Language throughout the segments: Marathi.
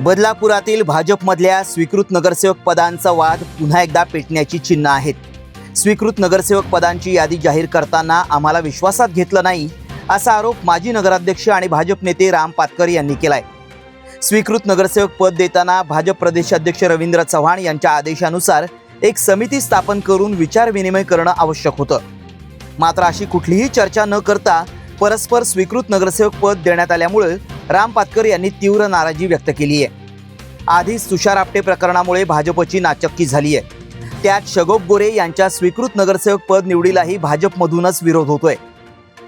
बदलापुरातील भाजपमधल्या स्वीकृत नगरसेवक पदांचा वाद पुन्हा एकदा पेटण्याची चिन्ह आहेत. स्वीकृत नगरसेवक पदांची यादी जाहीर करताना आम्हाला विश्वासात घेतलं नाही असा आरोप माजी नगराध्यक्ष आणि भाजप नेते राम पातकर यांनी केलाय. स्वीकृत नगरसेवक पद देताना भाजप प्रदेशाध्यक्ष रवींद्र चव्हाण यांच्या आदेशानुसार एक समिती स्थापन करून विचारविनिमय करणं आवश्यक होतं. मात्र अशी कुठलीही चर्चा न करता परस्पर स्वीकृत नगरसेवक पद देण्यात आल्यामुळे राम पातकर यांनी तीव्र नाराजी व्यक्त केली आहे. आधीच तुषार आपटे प्रकरणामुळे भाजपची नाचक्की झाली आहे. त्यात शगोप गोरे यांच्या स्वीकृत नगरसेवक पद निवडीलाही भाजपमधूनच विरोध होतोय.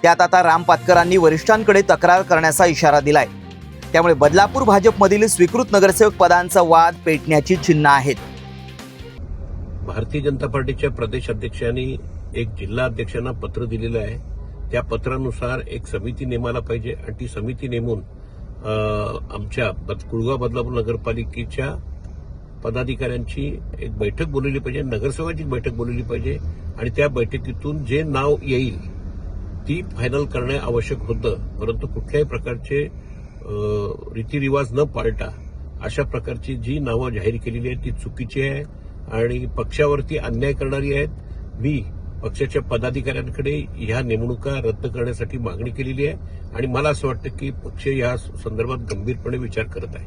त्यात आता राम पातकरांनी वरिष्ठांकडे तक्रार करण्याचा इशारा दिलाय. त्यामुळे बदलापूर भाजपमधील स्वीकृत नगरसेवक पदांचा वाद पेटण्याची चिन्ह आहेत. भारतीय जनता पार्टीच्या प्रदेश अध्यक्षांनी एक जिल्हा अध्यक्षांना पत्र दिलेलं आहे. त्या पत्रानुसार एक समिती नेमायला पाहिजे आणि ती समिती नेमून आमच्या बद- कुळगाव बदलापूर नगरपालिकेच्या पदाधिकाऱ्यांची एक बैठक बोलवली पाहिजे नगरसेवकांची बैठक बोलवली पाहिजे आणि त्या बैठकीतून जे नाव येईल ती फायनल करणे आवश्यक होतं. परंतु कुठल्याही प्रकारचे रीतिरिवाज न पाळता अशा प्रकारची जी नावं जाहीर केलेली आहेत ती चुकीची आहे आणि पक्षावरती अन्याय करणारी आहेत. मी पक्षाच्या पदाधिकाऱ्यांकडे ह्या नेमणुका रद्द करण्यासाठी मागणी केलेली आहे आणि मला असं वाटतं की पक्ष या संदर्भात गंभीरपणे विचार करत आहे.